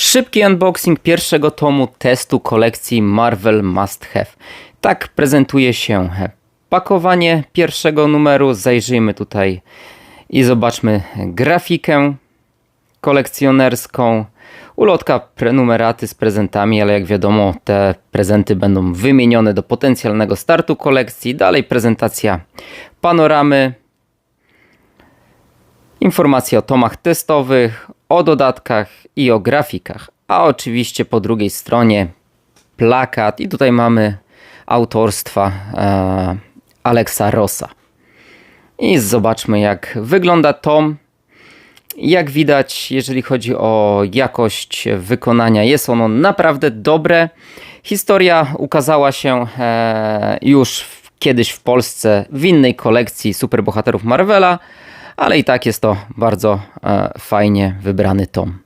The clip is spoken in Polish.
Szybki unboxing pierwszego tomu testu kolekcji Marvel Must Have. Tak prezentuje się pakowanie pierwszego numeru. Zajrzyjmy tutaj i zobaczmy grafikę kolekcjonerską. Ulotka prenumeraty z prezentami, ale jak wiadomo, te prezenty będą wymienione do potencjalnego startu kolekcji. Dalej prezentacja panoramy, informacje o tomach testowych, o dodatkach i o grafikach. A oczywiście po drugiej stronie plakat i tutaj mamy autorstwa e, Alexa Rossa. I zobaczmy jak wygląda tom. Jak widać, jeżeli chodzi o jakość wykonania, jest ono naprawdę dobre. Historia ukazała się e, już w, kiedyś w Polsce w innej kolekcji superbohaterów Marvela, ale i tak jest to bardzo e, fajnie wybrany tom.